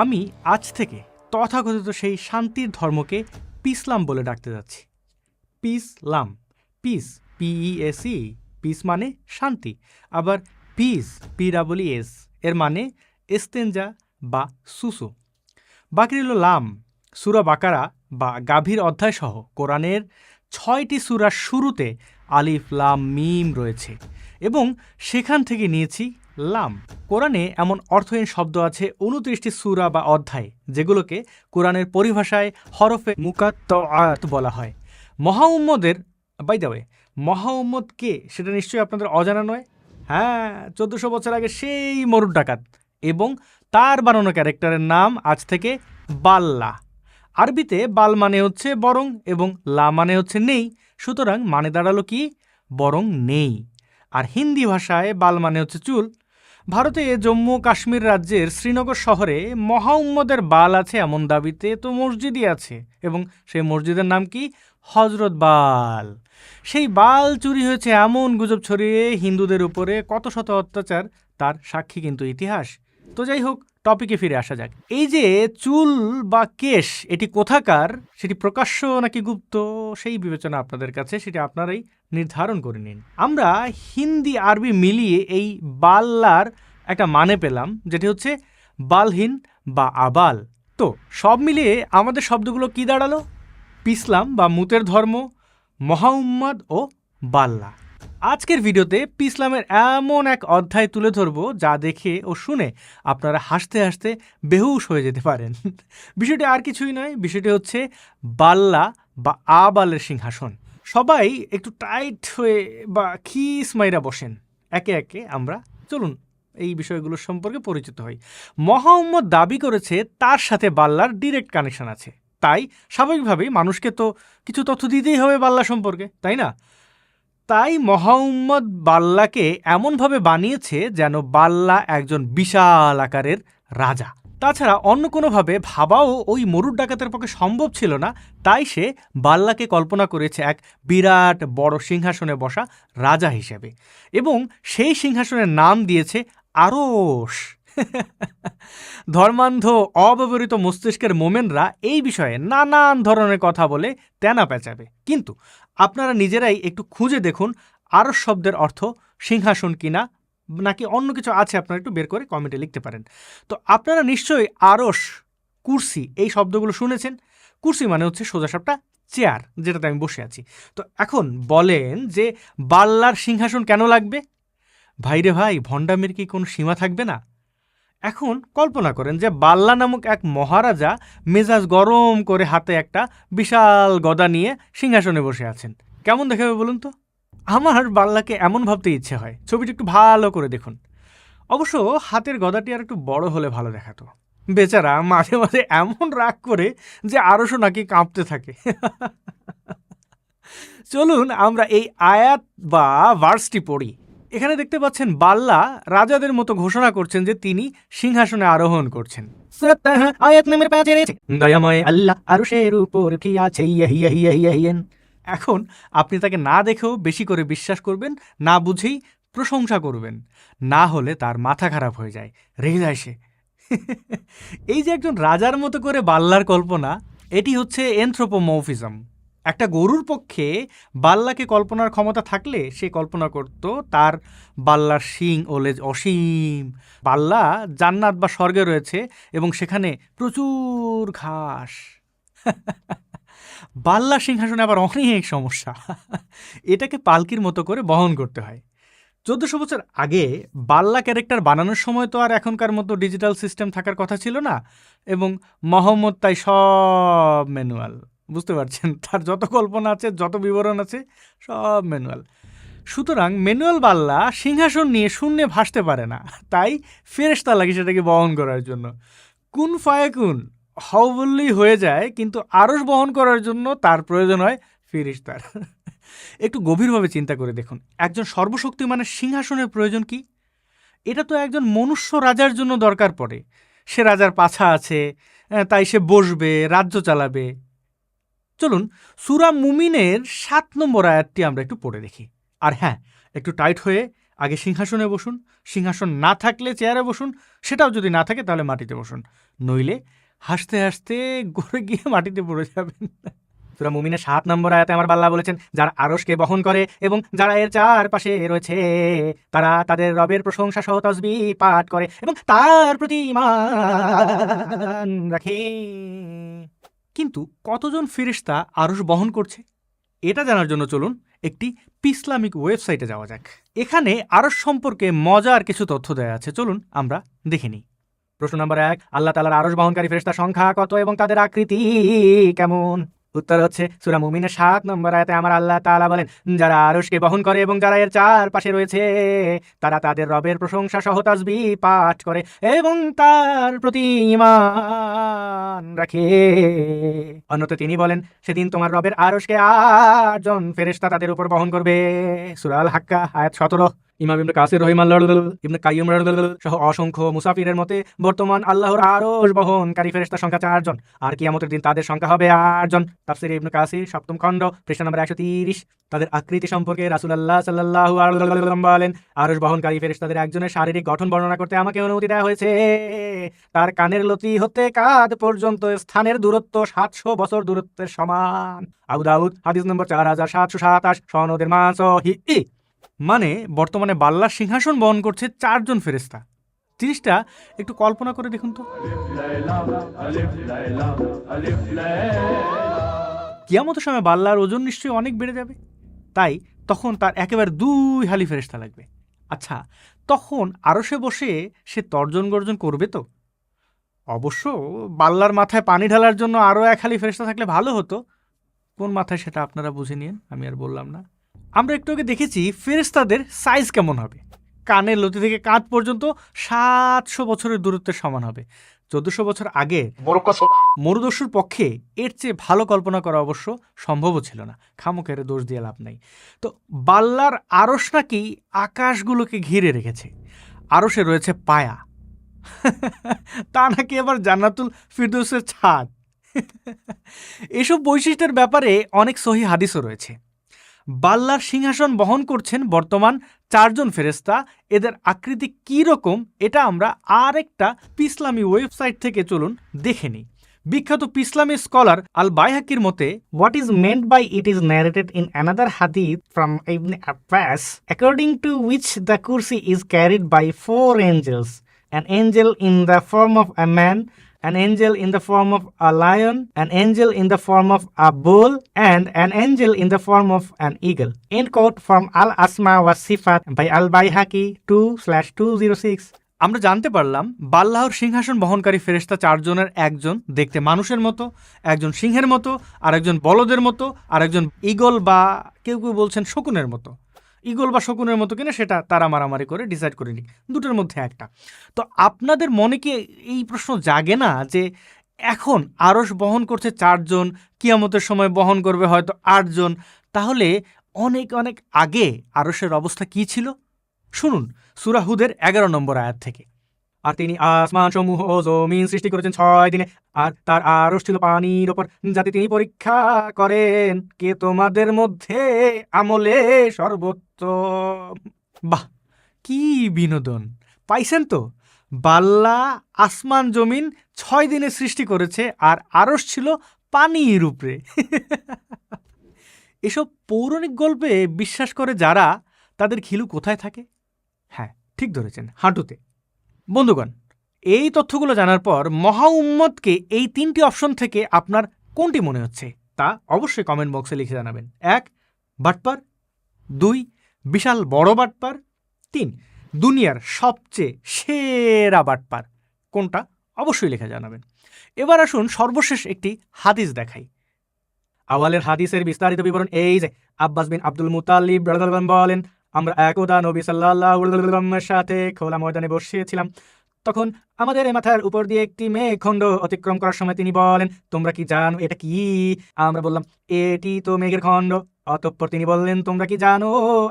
আমি আজ থেকে তথাকথিত সেই শান্তির ধর্মকে পিসলাম বলে ডাকতে যাচ্ছি। পিসলাম। পিস, পিইএসই। পিস মানে শান্তি। আবার পিস পি ডাবল এস এর মানে এস্তেঞ্জা বা সুসু। বাকি রইল লাম। সুরা বাকারা বা গাভীর অধ্যায় সহ কোরআনের ছয়টি সুরার শুরুতে আলিফ, লাম, মিম রয়েছে এবং সেখান থেকে নিয়েছি লাম। কোরআনে এমন অর্থহীন শব্দ আছে উনত্রিশটি সুরা বা অধ্যায়, যেগুলোকে কোরআনের পরিভাষায় হরফে মুকাত্ত আয়াত বলা হয়। মহাউম্মদের বাই দ্য ওয়ে মহাউম্মদ কে? সেটা নিশ্চয়ই আপনাদের অজানা নয়। হ্যাঁ চোদ্দশো বছর আগে সেই মরুর ডাকাত এবং তার বানানো ক্যারেক্টারের নাম আজ থেকে বাল্লা। আরবিতে বাল মানে হচ্ছে বরং এবং লা মানে হচ্ছে নেই, সুতরাং মানে দাঁড়াল কি? বরং নেই। আর হিন্দি ভাষায় বাল মানে হচ্ছে চুল ভারতে জম্মু কাশ্মীর রাজ্যের শ্রীনগর শহরে মহাউম্মদের বাল আছে এমন দাবিতে তো মসজিদই আছে। এবং সেই মসজিদের নাম কি? হজরত বাল। সেই বাল চুরি হয়েছে এমন গুজব ছড়িয়ে হিন্দুদের উপরে কত শত অত্যাচার, তার সাক্ষী কিন্তু ইতিহাস। তো যাই হোক টপিকে ফিরে আসা যাক। এই যে চুল বা কেশ, এটি কোথাকার? সেটি প্রকাশ্য নাকি গুপ্ত? সেই বিবেচনা আপনাদের কাছে, সেটি আপনারাই নির্ধারণ করে নিন। আমরা হিন্দি, আরবি মিলিয়ে এই বাল্লার একটা মানে পেলাম, যেটি হচ্ছে বালহীন বা আবাল। তো সব মিলিয়ে আমাদের শব্দগুলো কি দাঁড়াল? পিসলাম বা মুতের ধর্ম, মহাউম্মাদ ও বাল্লা। আজকের ভিডিওতে পিসলামের এমন এক অধ্যায় তুলে ধরব যা দেখে ও শুনে আপনারা হাসতে হাসতে বেহুশ হয়ে যেতে পারেন। বিষয়টি আর কিছুই নয়, বিষয়টি হচ্ছে বাল্লা বা আবালের সিংহাসন। সবাই একটু টাইট হয়ে বা খিস মাইরা বসেন। একে একে আমরা চলুন এই বিষয়গুলোর সম্পর্কে পরিচিত হই। মহাম্মদ দাবি করেছে তার সাথে বাল্লার ডিরেক্ট কানেকশন আছে। তাই স্বাভাবিকভাবেই মানুষকে তো কিছু তথ্য দিতেই হবে বাল্লা সম্পর্কে, তাই না? তাই মহাউম্মদ বাল্লাকে এমনভাবে বানিয়েছে যেন বাল্লা একজন বিশাল আকারের রাজা। তাছাড়া অন্য কোনোভাবে ভাবাও ওই মরুর ডাকাতের পক্ষে সম্ভব ছিল না। তাই সে বাল্লাকে কল্পনা করেছে এক বিরাট বড় সিংহাসনে বসা রাজা হিসেবে। এবং সেই সিংহাসনের নাম দিয়েছে আরস ধর্মান্ধ, অব্যবহৃত মস্তিষ্কের মোমেনরা এই বিষয়ে নানান ধরনের কথা বলে তেনা পেঁচাবে। কিন্তু আপনারা নিজেরাই একটু খুঁজে দেখুন আরস শব্দের অর্থ সিংহাসন কিনা, নাকি অন্য কিছু আছে আপনারা একটু বের করে কমেন্টে লিখতে পারেন। তো আপনারা নিশ্চয়ই আরস কুর্সি এই শব্দগুলো শুনেছেন। কুর্সি মানে হচ্ছে সোজাসাপটা চেয়ার, যেটাতে আমি বসে আছি। তো এখন বলেন যে বাল্লার সিংহাসন কেন লাগবে? ভাইরে ভাই, ভণ্ডামির কি কোনো সীমা থাকবে না? এখন কল্পনা করেন যে বাল্লা নামক এক মহারাজা মেজাজ গরম করে হাতে একটা বিশাল গদা নিয়ে সিংহাসনে বসে আছেন। কেমন দেখাবে বলুন তো? আমার বাল্লাকে এমন ভাবতে ইচ্ছে হয়। ছবিটি একটু ভালো করে দেখুন। অবশ্য হাতের গদাটি আর একটু বড় হলে ভালো দেখাতো। বেচারা মাঝে মাঝে এমন রাগ করে যে আরশও নাকি কাঁপতে থাকে। চলুন আমরা এই আয়াত বা ভার্সটি পড়ি। এখানে দেখতে পাচ্ছেন বাল্লা রাজাদের মতো ঘোষণা করছেন যে তিনি সিংহাসনে আরোহণ করছেন। আয়াত নামের পাঁচে রয়েছে। দয়াময় আল্লাহ আরশের উপর কি আছে হিয়া হিয়া হিয়া এখন আপনি তাকে না দেখেও বেশি করে বিশ্বাস করবেন না বুঝেই প্রশংসা করবেন। না হলে তার মাথা খারাপ হয়ে যায় রেগে যায় সে। এই যে একজন রাজার মতো করে বাল্লার কল্পনা এটি হচ্ছে এনথ্রোপোমৌফিজম একটা গরুর পক্ষে বাল্লাকে কল্পনার ক্ষমতা থাকলে সে কল্পনা করত তার বাল্লার শিং ও লেজ অসীম। বাল্লা জান্নাত বা স্বর্গে রয়েছে এবং সেখানে প্রচুর ঘাস। বাল্লা সিংহাসনে আবার অনেক সমস্যা। এটাকে পালকির মতো করে বহন করতে হয়। চোদ্দশো বছর আগে বাল্লা ক্যারেক্টার বানানোর সময় তো আর এখনকার মতো ডিজিটাল সিস্টেম থাকার কথা ছিল না এবং মহম্মদ তাই সব ম্যানুয়াল বুঝতে পারছেন? তার যত কল্পনা আছে, যত বিবরণ আছে, সব ম্যানুয়াল। সুতরাং ম্যানুয়াল বাল্লা সিংহাসন নিয়ে শূন্যে ভাসতে পারে না। তাই ফেরেস্তা লাগে সেটাকে বহন করার জন্য। কুন ফায়াকুন? হও বললেই হয়ে যায়, কিন্তু আরস বহন করার জন্য তার প্রয়োজন হয় ফেরিস্তার একটু গভীরভাবে চিন্তা করে দেখুন। একজন সর্বশক্তিমানের সিংহাসনের প্রয়োজন কি? এটা তো একজন মনুষ্য রাজার জন্য দরকার পড়ে। সে রাজার পাছা আছে তাই সে বসবে, রাজ্য চালাবে। চলুন, সুরা মুমিনের সাত নম্বর আয়াতটি আমরা একটু পড়ে দেখি। আর হ্যাঁ একটু টাইট হয়ে আগে সিংহাসনে বসুন, সিংহাসন না থাকলে চেয়ারে বসুন, সেটাও যদি না থাকে তাহলে মাটিতে বসুন। নইলে হাসতে হাসতে গড়ে গিয়ে মাটিতে পড়ে যাবেন। সুরা মুমিনের সাত নম্বর আয়াতে আমার বাল্লা বলেছেন, যারা আরসকে বহন করে এবং যারা এর চারপাশে রয়েছে, তারা তাদের রবের প্রশংসা সহ তসবি পাঠ করে এবং তার প্রতি ঈমান রাখে। কিন্তু কতজন ফিরিস্তা আরশ বহন করছে? এটা জানার জন্য চলুন একটি ইসলামিক ওয়েবসাইটে যাওয়া যাক। এখানে আরশ সম্পর্কে মজার কিছু তথ্য দেওয়া আছে। চলুন আমরা দেখে নিই। প্রশ্ন নম্বর এক, আল্লাহ তালার আরশ বহনকারী ফেরেস্তার সংখ্যা কত এবং তাদের আকৃতি কেমন? উত্তর হচ্ছে সুরা মুমিনের সাত নম্বর আয়াতে আমার আল্লাহ তাআলা বলেন, যারা আরশকে বহন করে এবং যারা এর চারপাশে রয়েছে, তারা তাদের রবের প্রশংসা সহ তাসবি পাঠ করে এবং তার প্রতি ঈমান রাখে। অন্যত তিনি বলেন, সেদিন তোমার রবের আরশকে আটজন ফেরেশতা তাদের উপর বহন করবে। সূরা আল হাক্কা আয়াত সতেরো। ইমাম ইবনে কাসির রহিমাল্লাহ ইবনে রাদিয়াল্লাহু সহ অসংখ্য মুসাফিরের মতে বর্তমান আল্লাহর আরশ বহনকারী ফেরেশতার সংখ্যা চারজন। আর কিয়ামতের দিন তাদের সংখ্যা হবে আটজন। তাফসির ইবনে কাসির সপ্তম খণ্ড, পৃষ্ঠা নম্বর একশো তিরিশ। তাদের আকৃতি সম্পর্কে রাসূলুল্লাহ ওয়াসাল্লাম বলেন, আরশ বহনকারী ফেরেশতাদের একজনের শারীরিক গঠন বর্ণনা করতে আমাকে অনুমতি দেওয়া হয়েছে। তার কানের লতি হতে কাঁধ পর্যন্ত স্থানের দূরত্ব সাতশো বছর দূরত্বের সমান। আবু হাদিস নম্বর চার হাজার সাতশো সাতাশ, সনদের মাস হি মানে বর্তমানে বাল্লার সিংহাসন বহন করছে চারজন ফেরেশতা। জিনিসটা একটু কল্পনা করে দেখুন তো। কিয়ামতের সময় বাল্লার ওজন নিশ্চয়ই অনেক বেড়ে যাবে। তাই তখন তার একেবারে দুই হালি ফেরেশতা লাগবে। আচ্ছা তখন আরশে বসে সে তর্জন গর্জন করবে তো? অবশ্য বাল্লার মাথায় পানি ঢালার জন্য আরও এক হালি ফেরেশতা থাকলে ভালো হতো। কোন মাথায় সেটা আপনারা বুঝে নিন আমি আর বললাম না। আমরা একটু আগে দেখেছি ফেরেশতাদের সাইজ কেমন হবে। কানের লতি থেকে কাঁধ পর্যন্ত সাতশো বছরের দূরত্বের সমান হবে। চোদ্দশো বছর আগে মরুদস্যুর পক্ষে এর চেয়ে ভালো কল্পনা করা অবশ্য সম্ভবও ছিল না। খামুকের দোষ দিয়ে লাভ নাই। তো বাল্লার আরস নাকি আকাশগুলোকে ঘিরে রেখেছে। আরসে রয়েছে পায়া। তা নাকি আবার জান্নাতুল ফিরদৌসের ছাদ। এসব বৈশিষ্ট্যের ব্যাপারে অনেক সহি হাদিসও রয়েছে। বাল্লার সিংহাসন বহন করছেন বর্তমান চারজন ফেরেস্তা এদের আকৃতি কি রকম, এটা আমরা আর একটা পিসলামী ওয়েবসাইট থেকে চলুন দেখে নিই। বিখ্যাত পিসলামী স্কলার আল বাইহাকির মতে what is meant by it is narrated in another hadith from Ibn Abbas according to which the kursi is carried by four angels an angel in the form of a man an angel in the form of a lion, an angel in the form of a bull, and an angel in the form of an eagle. End quote from Al Asma wa Sifat by Al Bayhaqi 2 slash 206. আমরা জানতে পারলাম বাল্লাহর সিংহাসন বহনকারী ফেরেশতা চারজনের একজন দেখতে মানুষের মতো একজন সিংহের মতো আর একজন বলদের মতো আর একজন ইগল বা কেউ কেউ বলছেন শকুনের মতো ইগল বা শকুনের মতো কিনা সেটা তারা মারামারি করে ডিসাইড করে নিক। দুটোর মধ্যে একটা। তো আপনাদের মনে কি এই প্রশ্ন জাগে না যে এখন আরস বহন করছে চারজন, কিয়ামতের সময় বহন করবে হয়তো আটজন, তাহলে অনেক অনেক আগে আরসের অবস্থা কি ছিল? শুনুন সুরাহুদের এগারো নম্বর আয়াত থেকে। আর তিনি আসমান সমূহ জমিন সৃষ্টি করেছেন ছয় দিনে, আর তার আরশ ছিল পানির ওপর, যাতে তিনি পরীক্ষা করেন কে তোমাদের মধ্যে আমলে সর্বোত্তম বাহ, কি বিনোদন। পাইছেন তো? বাল্লা আসমান জমিন ছয় দিনে সৃষ্টি করেছে আর আরস ছিল পানির উপরে। এসব পৌরাণিক গল্পে বিশ্বাস করে যারা, তাদের খিলু কোথায় থাকে? হ্যাঁ ঠিক ধরেছেন, হাঁটুতে। বন্ধুগণ, এই তথ্যগুলো জানার পর মহা উম্মতকে এই তিনটি অপশন থেকে আপনার কোনটি মনে হচ্ছে? তা অবশ্যই কমেন্ট বক্সে লিখে জানাবেন। এক, বাটপার। দুই বিশাল বড় বাটপার। তিন, দুনিয়ার সবচেয়ে সেরা বাটপার। কোনটা? অবশ্যই লেখা জানাবেন। এবার আসুন সর্বশেষ একটি হাদিস দেখাই। আওয়ালের হাদিসের বিস্তারিত বিবরণ এই যে, আব্বাস বিন আব্দুল মুতালিব বলেন, আমরা একদা নবী ওয়াসাল্লামের সাথে খোলা ময়দানে বসিয়েছিলাম তখন আমাদের মাথার উপর দিয়ে একটি মেঘখণ্ড অতিক্রম করার সময় তিনি বলেন, তোমরা কি জানো এটা কি? আমরা বললাম, এটি তো মেঘের খণ্ড। অতঃপর তিনি বললেন, তোমরা কি জানো,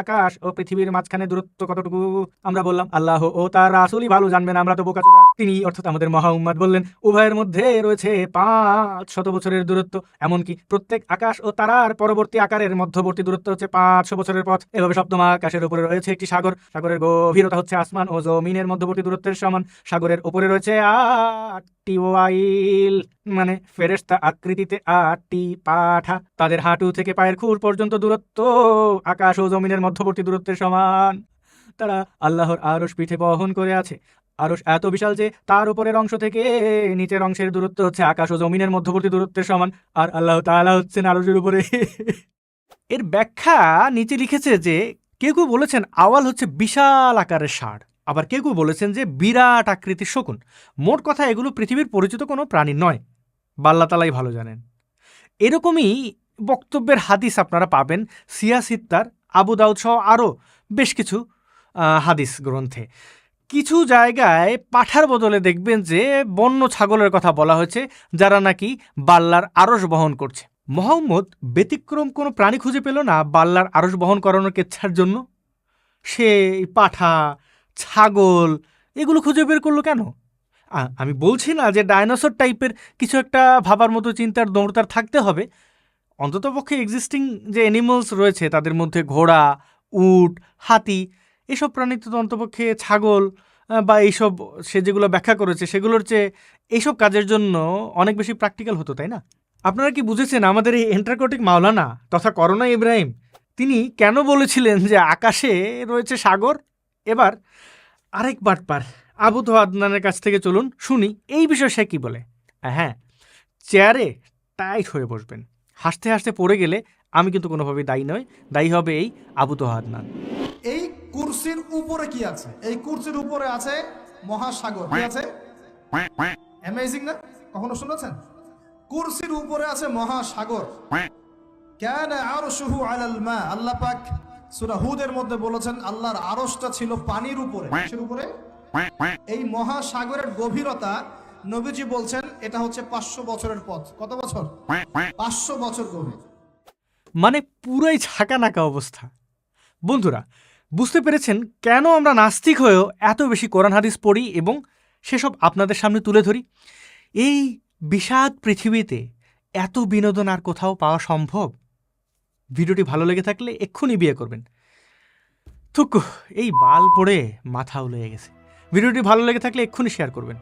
আকাশ ও পৃথিবীর মাঝখানে দূরত্ব কতটুকু? আমরা বললাম, আল্লাহ ও তার রাসূলই ভালো জানবেন, আমরা তো বোকাচোদা তিনি অর্থাৎ আমাদের মহা উম্মাদ বললেন, উভয়ের মধ্যে রয়েছে পাঁচ শত বছরের দূরত্ব, এমনকি প্রত্যেক আকাশ ও তারার পরবর্তী আকারের মধ্যবর্তী দূরত্ব হচ্ছে পাঁচশো বছরের পথ। এভাবে সপ্তম আকাশের উপরে রয়েছে একটি সাগর। সাগরের গভীরতা হচ্ছে আসমান ও জমিনের মধ্যবর্তী দূরত্বের সমান। সাগরের উপরে রয়েছে আটটি ওয়াইল। মানে ফেরেস্তা আকৃতিতে আটটি পাঠা, তাদের হাঁটু থেকে পায়ের খুর পর্যন্ত দূরত্ব, আকাশ ও জমিনের মধ্যবর্তী দূরত্বের সমান। তারা আল্লাহর আরশ পিঠে বহন করে আছে। আরশ এত বিশাল যে তার উপরের অংশ থেকে নিচের অংশের দূরত্ব হচ্ছে আকাশ ও জমিনের মধ্যবর্তী দূরত্বের সমান, আর আল্লাহ তাআলা হচ্ছেন আরশের উপরে। এর ব্যাখ্যা নিচে লিখেছে যে কেউ কেউ বলেছেন আওয়াল হচ্ছে বিশাল আকারের ষাঁড়। আবার কেউ কেউ বলেছেন যে বিরাট আকৃতির শকুন। মোট কথা এগুলো পৃথিবীর পরিচিত কোনো প্রাণী নয়। বাল্লা তালাই ভালো জানেন। এরকমই বক্তব্যের হাদিস আপনারা পাবেন সিয়া সিত্তার, আবু দাউদ সহ আরও বেশ কিছু হাদিস গ্রন্থে। কিছু জায়গায় পাঠার বদলে দেখবেন যে বন্য ছাগলের কথা বলা হয়েছে, যারা নাকি বাল্লার আরস বহন করছে। মোহাম্মদ ব্যতিক্রম কোনো প্রাণী খুঁজে পেল না বাল্লার আরস বহন করানোর কেচ্ছার জন্য? সে পাঠা, ছাগল, এগুলো খুঁজে বের করল কেন? আমি বলছি না যে ডায়নোসর টাইপের কিছু একটা ভাবার মতো চিন্তার দৌড় তার থাকতে হবে। অন্ততপক্ষে এক্সিস্টিং যে অ্যানিমালস রয়েছে, তাদের মধ্যে ঘোড়া, উট, হাতি, এসব প্রাণী তো অন্তপক্ষে ছাগল বা এইসব সে যেগুলো ব্যাখ্যা করেছে, সেগুলোর চেয়ে এইসব কাজের জন্য অনেক বেশি প্র্যাকটিক্যাল হতো, তাই না? আপনারা কি বুঝেছেন আমাদের এই এন্টারকটিক মাওলানা তথা করোনা ইব্রাহিম, তিনি কেন বলেছিলেন যে আকাশে রয়েছে সাগর? এবার আরেক বাটপার আবু তো আদনানের কাছ থেকে চলুন, শুনি, এই বিষয়ে সে কি বলে? হ্যাঁ চেয়ারে টাইট হয়ে বসবেন। হাসতে হাসতে পড়ে গেলে আমি কিন্তু কোনোভাবেই দায়ী নয় দায়ী হবে এই আবু তো আদনান এই কুরসির উপরে কি আছে? এই কুরসির উপরে আছে মহাসাগর। কি আছে? অ্যামেজিং না? কখনো শুনেছেন? কুরসির উপরে আছে মহাসাগর। কেন আরশুহু আলাল মা, আল্লাহ পাক সূরা হুদের মধ্যে বলেছেন, আল্লাহর আরশটা ছিল পানির উপরে। উপরে? এই মহাসাগরের গভীরতা নবীজি বলছেন এটা হচ্ছে পাঁচশো বছরের পথ। কত বছর? পাঁচশো বছর গভীর। মানে পুরাই ছাকা নাকা অবস্থা। বন্ধুরা, বুঝতে পেরেছেন কেন আমরা নাস্তিক হয়েও এত বেশি কোরআন হাদিস পড়ি এবং সেসব আপনাদের সামনে তুলে ধরি? এই বিষাদ পৃথিবীতে এত বিনোদন আর কোথাও পাওয়া সম্ভব? ভিডিওটি ভালো লেগে থাকলে এক্ষুনি বিয়ে করবেন। থুকু, এই বাল পড়ে মাথা উলে গেছে। ভিডিওটি ভালো লেগে থাকলে এক্ষুনি শেয়ার করবেন।